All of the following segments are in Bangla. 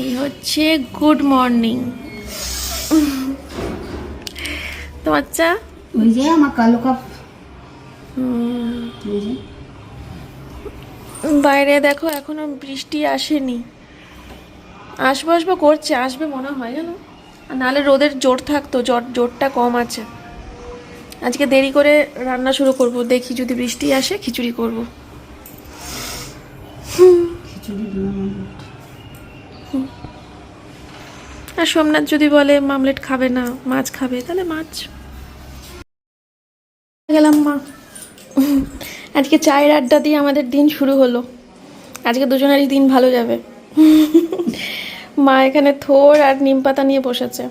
এই হচ্ছে গুড মর্নিং। তো বাচ্চা? ওই যে আমার কালো কাপ। বাইরে দেখো এখনও বৃষ্টি আসেনি। আসব আসব করছে আসবে মনে হয় জানো? নাহলে রোদের জোর থাকতো জোর জোরটা কম আছে। আজকে দেরি করে রান্না শুরু করব দেখি যদি বৃষ্টি আসে খিচুড়ি করব। বানাবো। আর সোমনাথ যদি বলে মামলেট খাবে না মাছ খাবে তাহলে মাছ। গেলাম মা। আজকে চায়ের আড্ডা দিয়ে আমাদের দিন শুরু হলো। আজকে দুজনেরই দিন ভালো যাবে। মা এখানে থোর আর নিম পাতা নিয়ে বসেছে।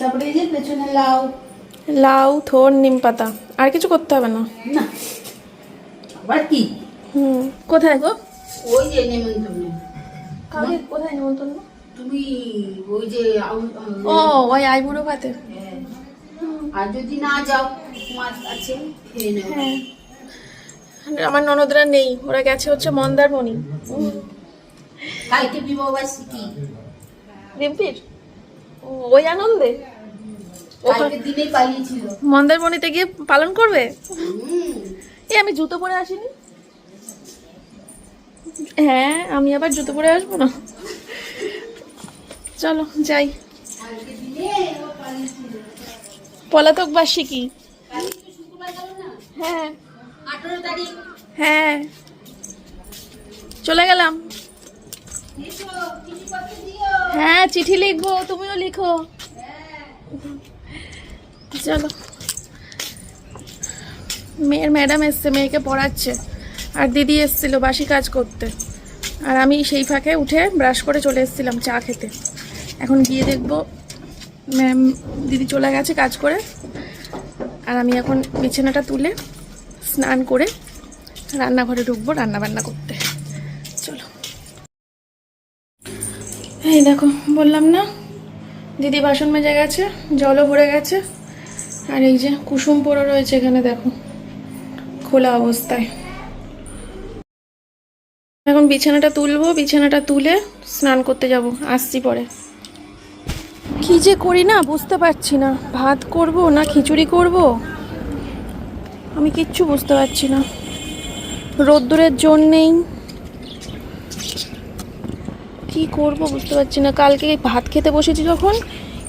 তারপরে এই যে পেছনে লাউ। লাউ থোর নিম পাতা। আর কিছু করতে হবে না। না। আবার কি? হুম কোথায় গো? ওই যে নেমন্তন্ন। কোথায় নিমন্ত্রণ? তুমি ওই যে আউ- আউ- ও ওই আইবুড়ো ভাতে। হ্যাঁ। আর যদি না যাও মাছ আছে খেয়ে নেবে হ্যাঁ। আমার ননদরা নেই ওরা গেছে হচ্ছে মন্দারমণি। কালকে রিম্পির? ওই আনন্দে? মন্দারমণিতে গিয়ে পালন করবে? এ আমি জুতো পরে আসিনি। হ্যাঁ আমি আবার জুতো পরে আসব না? চলো, যাই। পলাতক গেল না হ্যাঁ। হ্যাঁ। চলে গেলাম। হ্যাঁ চিঠি লিখব, তুমিও লিখো। চলো। মেয়ের ম্যাডাম এসছে, মেয়েকে পড়াচ্ছে। আর দিদি এসছিল বাসি কাজ করতে। আর আমি সেই ফাঁকে উঠে ব্রাশ করে চলে এসেছিলাম চা খেতে। এখন গিয়ে দেখব ম্যাম দিদি চলে গেছে কাজ করে। আর আমি এখন বিছানাটা তুলে স্নান করে রান্নাঘরে ঢুকবো রান্না বান্না করতে। চলো। এই দেখো, বললাম না, দিদি বাসন মেজে গেছে, জলও ভরে গেছে। আর এই যে কুসুম পড়ে রয়েছে এখানে দেখো, খোলা অবস্থায়। এখন বিছানাটা তুলবো, বিছানাটা তুলে স্নান করতে যাব, আসছি পরে। কি যে করি না, বুঝতে পারছি না। ভাত করব না খিচুড়ি করব? আমি কিচ্ছু বুঝতে পারছি না। রোদ্দুরের জোর নেই। কি করব বুঝতে পারছি না। কালকে ভাত খেতে বসেছি যখন,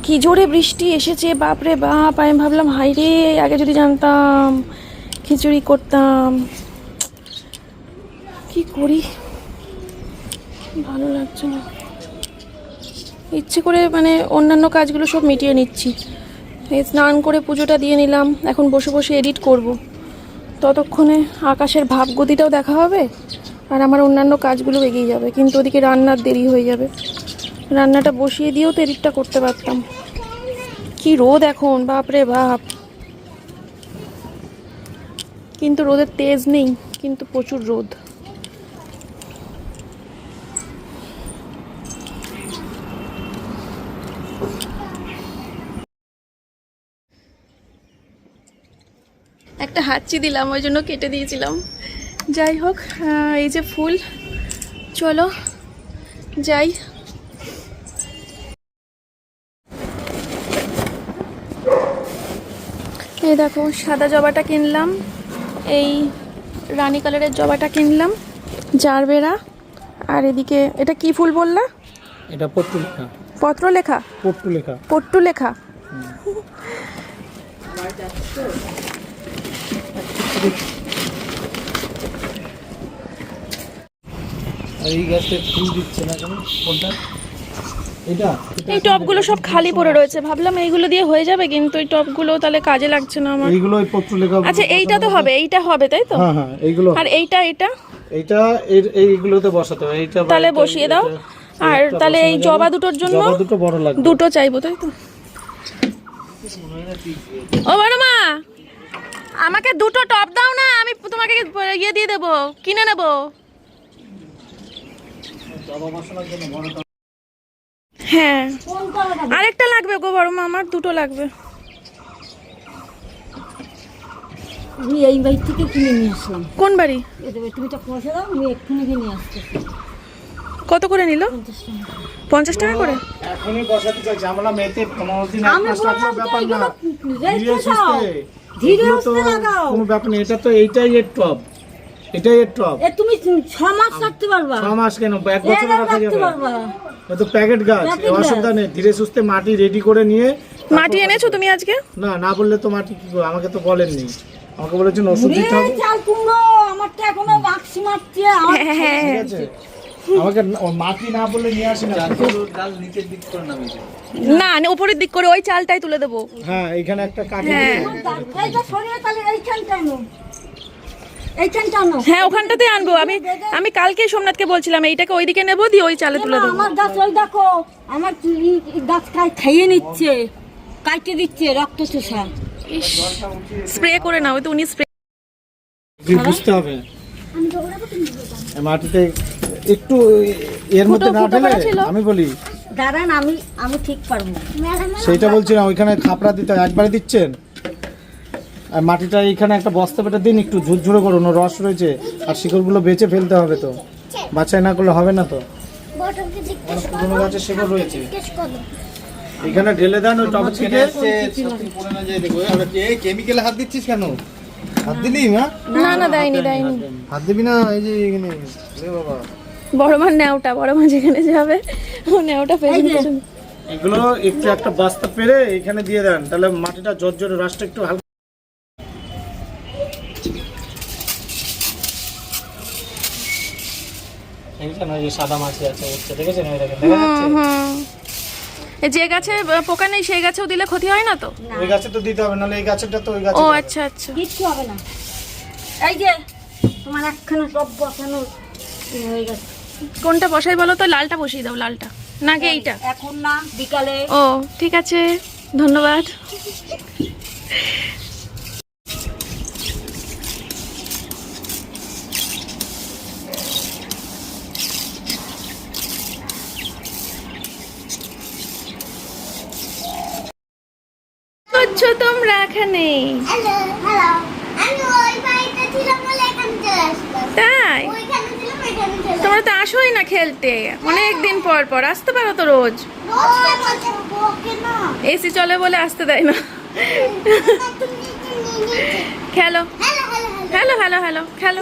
কি জোরে বৃষ্টি এসেছে, বাপরে বাপ, আমি ভাবলাম হাই রে, আগে যদি জানতাম, খিচুড়ি করতাম। কি করি? ভালো লাগছে না। ইচ্ছে করে মানে অন্যান্য কাজগুলো সব মিটিয়ে নিচ্ছি। স্নান করে পুজোটা দিয়ে নিলাম, এখন বসে বসে এডিট করব। ততক্ষণে আকাশের ভাবগতিটাও দেখা হবে আর আমার অন্যান্য কাজগুলো এগিয়ে যাবে, কিন্তু ওদিকে রান্নার দেরি হয়ে যাবে। রান্নাটা বসিয়ে দিয়েও তো এডিটটা করতে পারতাম। কি রোদ এখন বাপরে বাপ। কিন্তু রোদের তেজ নেই, কিন্তু প্রচুর রোদ। একটা হাঁচি দিলাম, ওই জন্য কেটে দিয়েছিলাম। যাই হোক এই যে ফুল, চলো যাই। এই দেখো, সাদা জবাটা কিনলাম, এই রানী কালারের জবাটা কিনলাম, জারবেরা। আর এদিকে, এটা কি ফুল বললা? এটা লেখা পত্র লেখা পট্টু লেখা পট্টু লেখা এই গাছটা ফুল দিচ্ছে না কেন? কোনটা? এটা? এই টপগুলো সব খালি পড়ে রয়েছে। ভাবলাম এইগুলো দিয়ে হয়ে যাবে কিন্তু এই টপগুলো তাহলে কাজে লাগছে না আমার। এইগুলো ওই পট্টু লেখা আচ্ছা এইটা তো হবে এইটা হবে তাই তো? হ্যাঁ হ্যাঁ এইগুলো। আর এইটা এটা? এইটা এর- এইগুলোতে বসাতে হবে। এইটা তাহলে বসিয়ে দাও। আর তাহলে এই জবা দুটোর জন্য জবা দুটো বড় লাগবে। দুটো চাইব তাই তো? ও বড় মা আমাকে দুটো টপ দাও না আমি তোমাকে ইয়ে দিয়ে দেবো কিনে নেব। জবা মশলার জন্য হ্যাঁ আরেকটা লাগবে গো বড় মা আমার দুটো লাগবে। আমি এই বাড়ি থেকে কিনে নিয়ে আসলাম। কোন বাড়ি? তুমি এটা পয়সা দাও আমি এক্ষুনি কিনে আসছি। কত করে নিল? পঞ্চাশ টাকা করে? এখনই বসাতে চাইছি। আমরা মেয়েতে পনেরো দিন এক মাস বললাম ব্যাপার না। ধীরে সুস্থে। ধীরে সুস্থে লাগাও। কোনো ব্যাপার না। এটা তো এইটাই এর টপ। এটাই এর টপ। এ তুমি ছ মাস রাখতে পারবা। ছ মাস কেন? এক বছর এরা রাখা যাবে। পারবা। তো প্যাকেট গাছ। অসুবিধা নেই। ধীরে সুস্থে মাটি রেডি করে নিয়ে মাটি এনেছো তুমি আজকে? না না বললে তো মাটি কি আমাকে তো বলেননি। আমাকে বলেছেন ওষুধ দিতে হবে। চাল কুমড়ো আমারটা এখনও বাক্সি মারছে। আমার হ্যাঁ। ঠিক আছে। আমাকে না- মাটি না বললে নিয়ে আসি না। না না, উপরের দিক করে ওই চালটাই তুলে দেবো। হ্যাঁ এইখানে একটা কাঠি হ্যাঁ। এইটা সরিয়ে তাহলে এইখানটা হ্যাঁ ওখানটাতে আনব। আমি আমি কালকে সোমনাথকে বলছিলাম এইটাকে ওইদিকে নেব দিয়ে ওই চালে তুলে দেবো। আমার গাছ ওই দেখো আমার গাছ খাইয়ে নিচ্ছে কাটতে দিচ্ছে রক্ত চোষা। স্প্রে করে নাও ওই তো উনি স্প্রে বুঝতে হবে। মাটিতে একটু এর মধ্যে না ঢেলে আমি বলি দাঁড়ান আমি আমি ঠিক পারব সেইটা বলছিলাম ওইখানে খাপড়া দিতে। একবারে দিচ্ছেন? আর মাটিটা এইখানে একটা বস্তা পেটে দিন একটু ঝুরঝুরে করুন রস রয়েছে আর শিকড়গুলো বেঁচে ফেলতে হবে তো। বাছাই না করলে হবে না তো। পুরোনো গাছের শিকড় রয়েছে। এখানে ঢেলে দেন ওই টপ থেকে। কেমিক্যাল হাত দিচ্ছিস কেন? হাত দিলি মা? না না দেয়নি দেয়নি। হাত দিবি না এই যে এখানে। বাবা। বড় মার নেওটা বড় মা যেখানে যাবে ও নেওটা পেছন পেছন এগুলো একটু একটা বস্তা পেরে এখানে দিয়ে দেন তাহলে মাটিটা জোর জোরে রসটা একটু হালকা। সাদা মাছি আছে দেখেছেন? দেখা যাচ্ছে? যে গাছে পোকা নেই সেই গাছেও দিলে ক্ষতি হয় না তো? ওই গাছে তো দিতে হবে নাহলে এই গাছেরটা তো ওই গাছে ও আচ্ছা আচ্ছা। কিচ্ছু হবে না। এই যে তোমার একখানে সব বসানো হয়ে গেছে। কোনটা বসাই বলো তো? লালটা বসিয়ে দাও লালটা। নাকি এইটা? এখন না বিকালে। ও ঠিক আছে। ধন্যবাদ। করছ তোমরা এখানে? তাই? তোমরা তো আসোই না খেলতে। অনেক দিন পর পর, আসতে পারো তো রোজ। এসি চলে বলে আসতে দেয় না। খেলো। হ্যালো হ্যালো হ্যালো হ্যালো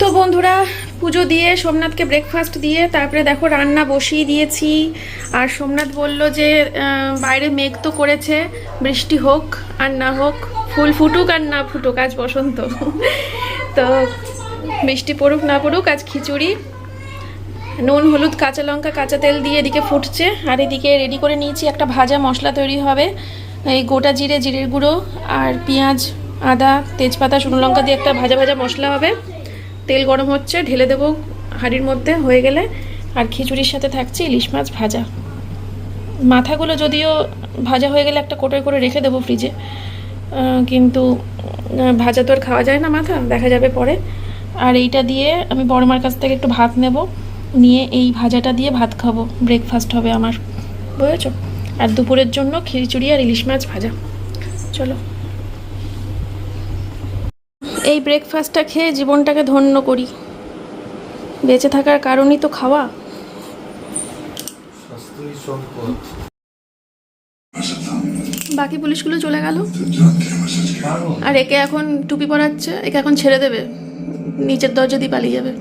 তো বন্ধুরা, পুজো দিয়ে সোমনাথকে ব্রেকফাস্ট দিয়ে তারপরে দেখো রান্না বসিয়ে দিয়েছি। আর সোমনাথ বলল যে বাইরে মেঘ তো করেছে, বৃষ্টি হোক আর না হোক, ফুল ফুটুক আর না ফুটুক, আজ বসন্ত। তো বৃষ্টি পড়ুক না পড়ুক, আজ খিচুড়ি। নুন, হলুদ, কাঁচা লঙ্কা, কাঁচা তেল দিয়ে এদিকে ফুটছে। আর এদিকে রেডি করে নিয়েছি একটা ভাজা মশলা তৈরি হবে। এই গোটা জিরে, জিরের গুঁড়ো আর পেঁয়াজ, আদা, তেজপাতা, শুকনো লঙ্কা দিয়ে একটা ভাজা ভাজা মশলা হবে। তেল গরম হচ্ছে, ঢেলে দেবো হাঁড়ির মধ্যে, হয়ে গেলে। আর খিচুড়ির সাথে থাকছে ইলিশ মাছ ভাজা। মাথাগুলো যদিও ভাজা হয়ে গেলে একটা কোটোয় করে রেখে দেবো ফ্রিজে কিন্তু ভাজা তো আর খাওয়া যায় না মাথা, দেখা যাবে পরে। আর এইটা দিয়ে আমি বড় মার কাছ থেকে একটু ভাত নেব। নিয়ে এই ভাজাটা দিয়ে ভাত খাব। ব্রেকফাস্ট হবে আমার। বুঝেছ? আর দুপুরের জন্য খিচুড়ি আর ইলিশ মাছ ভাজা। চলো। এই ব্রেকফাস্টটা খেয়ে জীবনটাকে ধন্য করি। বেঁচে থাকার কারণই তো খাওয়া। বাকি পুলিশগুলো চলে গেল। আর একে এখন টুপি পরাচ্ছে, একে এখন ছেড়ে দেবে। নিচের দরজা দিয়ে পালিয়ে যাবে।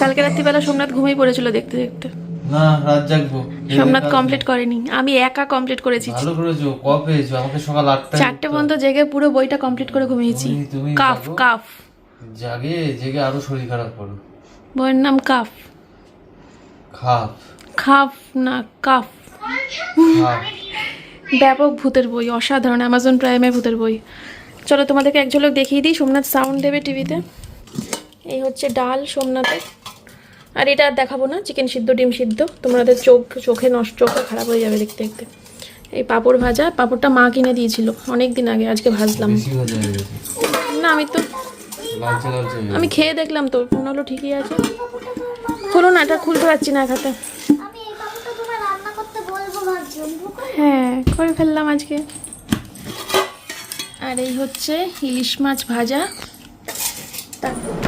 কালকে রাত্রিবেলা সোমনাথ ঘুমিয়ে পড়েছিল দেখতে দেখতে। না রাত জাগবো। সোমনাথ কমপ্লিট করেনি। আমি একা কমপ্লিট করেছি। ভালো করেছ কবে পেয়েছ? আমাকে সকাল আটটা চারটে পর্যন্ত জেগে পুরো বইটা কমপ্লিট করে ঘুমিয়েছি। কাফ কাফ। জাগে জেগে আরও শরীর খারাপ করো। বইয়ের নাম কাফ। খাফ। না কাফ। ব্যাপক ভূতের বই অসাধারণ। অ্যামাজন প্রাইমে ভূতের বই। চলো তোমাদেরকে এক ঝলক দেখিয়ে দিই সোমনাথ সাউন্ড দেবে টিভিতে এই হচ্ছে ডাল সোমনাথের। আর এটা আর দেখাবো না চিকেন সিদ্ধ ডিম সিদ্ধ। তোমাদের চোখ চোখে নষ্ট চোখে খারাপ হয়ে যাবে দেখতে দেখতে। এই পাঁপড় ভাজা পাঁপড়টা মা কিনে দিয়েছিল অনেক দিন আগে আজকে ভাজলাম। না আমি তো আমি খেয়ে দেখলাম তো মনে হলো ঠিকই আছে। খুলো না এটা খুলতে পারছি না এক হাতে আমি এই বাবুটা তোমার রান্না করতে বলব ভাবছি হ্যাঁ করে ফেললাম আজকে। আর এই হচ্ছে ইলিশ মাছ ভাজা। তা-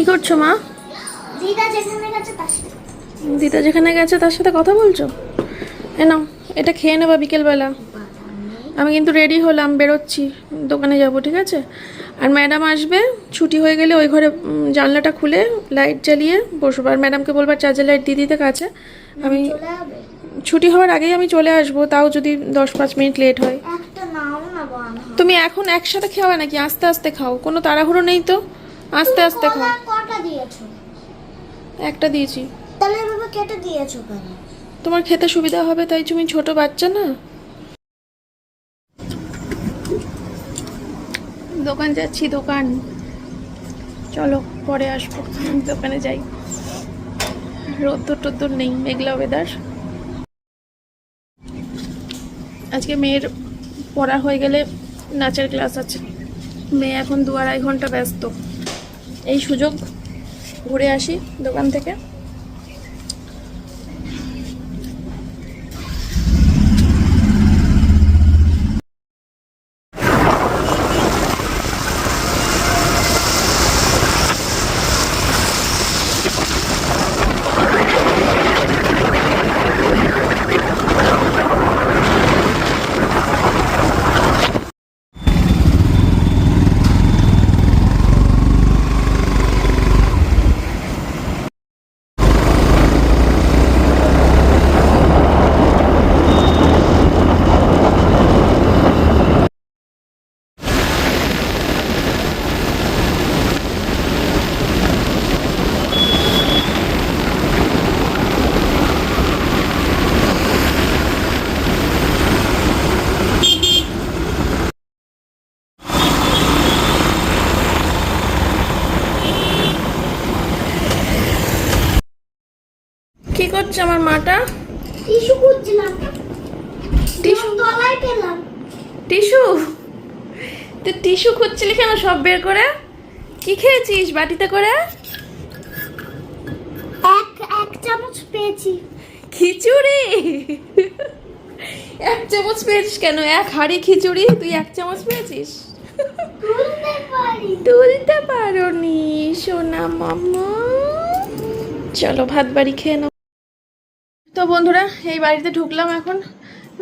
কি করছ মা? দিদা যেখানে গেছে তার সাথে। দিদা যেখানে গেছে তার সাথে কথা বলছো? এ নাও এটা খেয়ে নেবা বিকেলবেলা। আমি কিন্তু রেডি হলাম বেরোচ্ছি দোকানে যাব ঠিক আছে? আর ম্যাডাম আসবে ছুটি হয়ে গেলে ওই ঘরে জানলাটা খুলে লাইট জ্বালিয়ে বসবো। আর ম্যাডামকে বলবার চার্জার লাইট দিয়ে দিতে কাছে। আমি ছুটি হওয়ার আগেই আমি চলে আসব তাও যদি দশ পাঁচ মিনিট লেট হয়। তুমি এখন একসাথে খাওয়া নাকি? আস্তে আস্তে খাও কোনো তাড়াহুড়ো নেই তো? আস্তে আস্তে খাও। কটা দিয়েছ? একটা দিয়েছি। তাহলে এভাবে কেটে দিয়েছ কেন? তোমার খেতে সুবিধা হবে তাই তুমি ছোট বাচ্চা না? দোকান যাচ্ছি দোকান। চলো পরে আসব। দোকানে যাই। রোদ্দুর টোদ্দুর নেই মেঘলা ওয়েদার আজকে মেয়ের পড়া হয়ে গেলে নাচের ক্লাস আছে। মেয়ে এখন দু আড়াই ঘণ্টা ব্যস্ত। এই সুযোগ ঘুরে আসি দোকান থেকে। করছে আমার মাটা? টিস্যু খুঁজছিলাম। টিস্যু? তলায় পেলাম। টিস্যু? তুই টিস্যু খুঁজছিলি কেন সব বের করে? কি খেয়েছিস বাটিতে করে? এক এক চামচ পেয়েছি। খিচুড়ি? এক চামচ পেয়েছিস কেন? এক হাড়ি খিচুড়ি তুই এক চামচ পেয়েছিস? তুলতে তুলতে পারো নি সোনা মামা। চলো ভাত বাড়ি খেয়ে নাও। তো বন্ধুরা এই বাড়িতে ঢুকলাম এখন।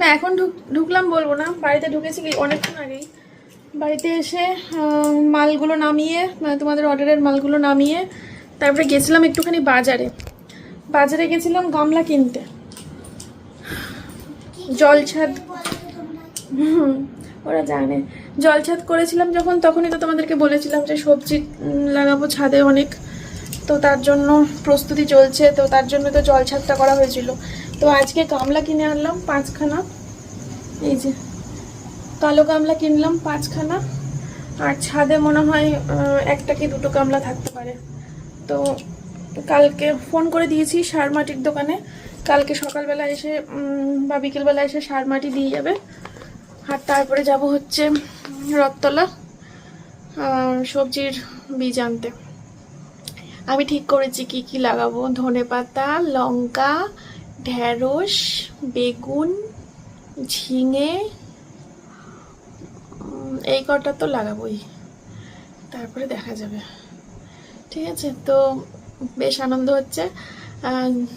না এখন ঢুক ঢুকলাম বলব না বাড়িতে ঢুকেছি অনেকক্ষণ আগেই। বাড়িতে এসে মালগুলো নামিয়ে মানে তোমাদের অর্ডারের মালগুলো নামিয়ে তারপরে গেছিলাম একটুখানি বাজারে। বাজারে গেছিলাম গামলা কিনতে। জল ছাদ হুম, ওরা জানে। জল ছাদ করেছিলাম যখন তখনই তো তোমাদেরকে বলেছিলাম যে সবজি লাগাবো ছাদে অনেক। তো তার জন্য প্রস্তুতি চলছে, তো তার জন্য তো জল ছাদটা করা হয়েছিল। তো আজকে গামলা কিনে আনলাম পাঁচখানা। এই যে, কালো গামলা কিনলাম পাঁচখানা। আর ছাদে মনে হয় একটা কি দুটো গামলা থাকতে পারে। তো কালকে ফোন করে দিয়েছি সার মাটির দোকানে। কালকে সকালবেলা এসে বা বিকেলবেলা এসে সার মাটি দিয়ে যাবে। আর তারপরে যাব হচ্ছে রথতলা সবজির বীজ আনতে। আমি ঠিক করেছি কি কি লাগাবো? ধনে পাতা, লঙ্কা, ঢেঁড়স, বেগুন, ঝিঙে এই কটা তো লাগাবোই। তারপরে দেখা যাবে। ঠিক আছে? তো বেশ আনন্দ হচ্ছে।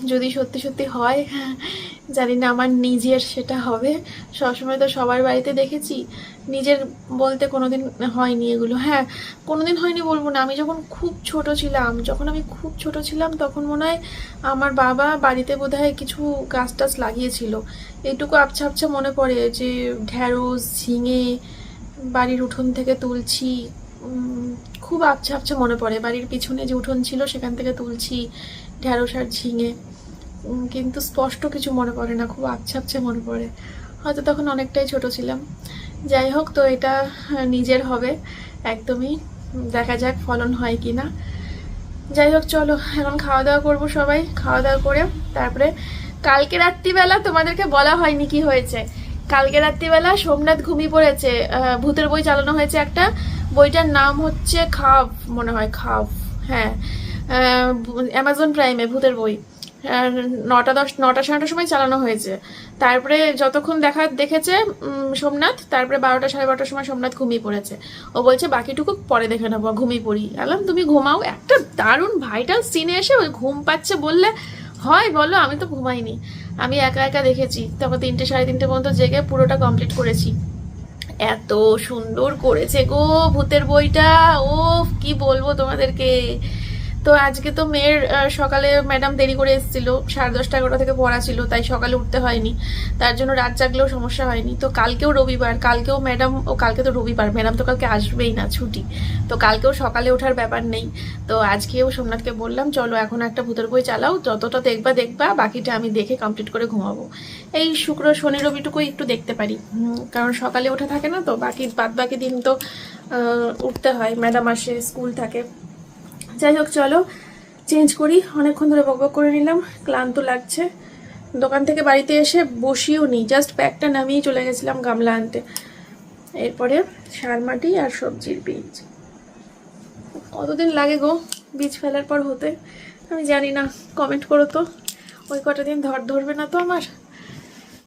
যদি সত্যি সত্যি হয়, জানি না আমার নিজের সেটা হবে। সবসময় তো সবার বাড়িতে দেখেছি, নিজের বলতে কোনোদিন হয়নি এগুলো। হ্যাঁ কোনোদিন হয়নি বলব না। আমি যখন খুব ছোট ছিলাম, যখন আমি খুব ছোট ছিলাম, তখন মনে হয় আমার বাবা বাড়িতে বোধহয় কিছু গাছ টাছ লাগিয়েছিল। এইটুকু আবছা আবছা মনে পড়ে যে ঢ্যাঁড়স, ঝিঙে বাড়ির উঠোন থেকে তুলছি। খুব আবছা আবছা মনে পড়ে। বাড়ির পিছনে যে উঠোন ছিল, সেখান থেকে তুলছি। ঢ্যাঁড়স আর ঝিঙে। কিন্তু স্পষ্ট কিছু মনে পড়ে না, খুব আবছা আবছা মনে পড়ে। হয়তো তখন অনেকটাই ছোট ছিলাম। যাই হোক, তো এটা নিজের হবে, একদমই। দেখা যাক ফলন হয় কি না যাই হোক, চলো, এখন খাওয়া দাওয়া করব সবাই। খাওয়া দাওয়া করে তারপরে কালকে রাত্রিবেলা তোমাদেরকে বলা হয়নি কি হয়েছে। কালকে রাত্রিবেলা সোমনাথ ঘুমিয়ে পড়েছে। ভূতের বই চালানো হয়েছে একটা। বইটার নাম হচ্ছে খাব মনে হয় খাব হ্যাঁ। অ্যামাজন প্রাইমে ভূতের বই। নটা দশ, নটা সাড়ে নটার সময় চালানো হয়েছে। তারপরে যতক্ষণ দেখা দেখেছে সোমনাথ, তারপরে বারোটা সাড়ে বারোটার সময় সোমনাথ ঘুমিয়ে পড়েছে। ও বলছে, বাকিটুকু পরে দেখে নেব ঘুমিয়ে পড়ি। আলাম, তুমি ঘুমাও। একটা দারুণ ভাইটাল সিনে এসে ওই ঘুম পাচ্ছে বললে, হয়, বলো, আমি তো ঘুমাইনি। আমি একা একা দেখেছি। তারপর তিনটে সাড়ে তিনটে পর্যন্ত জেগে পুরোটা কমপ্লিট করেছি। এত সুন্দর করেছে গো ভূতের বইটা। ও কি বলব তোমাদেরকে। তো আজকে তো মেয়ের সকালে ম্যাডাম দেরি করে এসেছিল। সাড়ে দশটা এগারোটা থেকে পড়া ছিল, তাই সকালে উঠতে হয়নি। তার জন্য রাত জাগলেও সমস্যা হয়নি। তো কালকেও রবিবার, কালকেও ম্যাডাম ও কালকে তো রবিবার ম্যাডাম তো কালকে আসবেই না, ছুটি। তো কালকেও সকালে ওঠার ব্যাপার নেই। তো আজকেও সোমনাথকে বললাম, চলো এখন একটা ভূতের বই চালাও, যতটা দেখবা দেখবা, বাকিটা আমি দেখে কমপ্লিট করে ঘুমাবো। এই শুক্র, শনি, রবিটুকুই একটু দেখতে পারি। কারণ সকালে ওঠা থাকে না তো, বাকি বাদ বাকি দিন তো উঠতে হয়। ম্যাডাম আসে স্কুল থাকে। যাই হোক, চলো চেঞ্জ করি। অনেকক্ষণ ধরে বকবক করে নিলাম, ক্লান্ত লাগছে। দোকান থেকে বাড়িতে এসে বসিও নি জাস্ট প্যাকটা নামিয়ে চলে গেছিলাম গামলা আনতে। এরপরে সার মাটি আর সবজির বীজ। কতদিন লাগে গো বীজ ফেলার পর হতে? আমি জানি না কমেন্ট করো তো। ওই কটা দিন ধর ধরবে না তো আমার।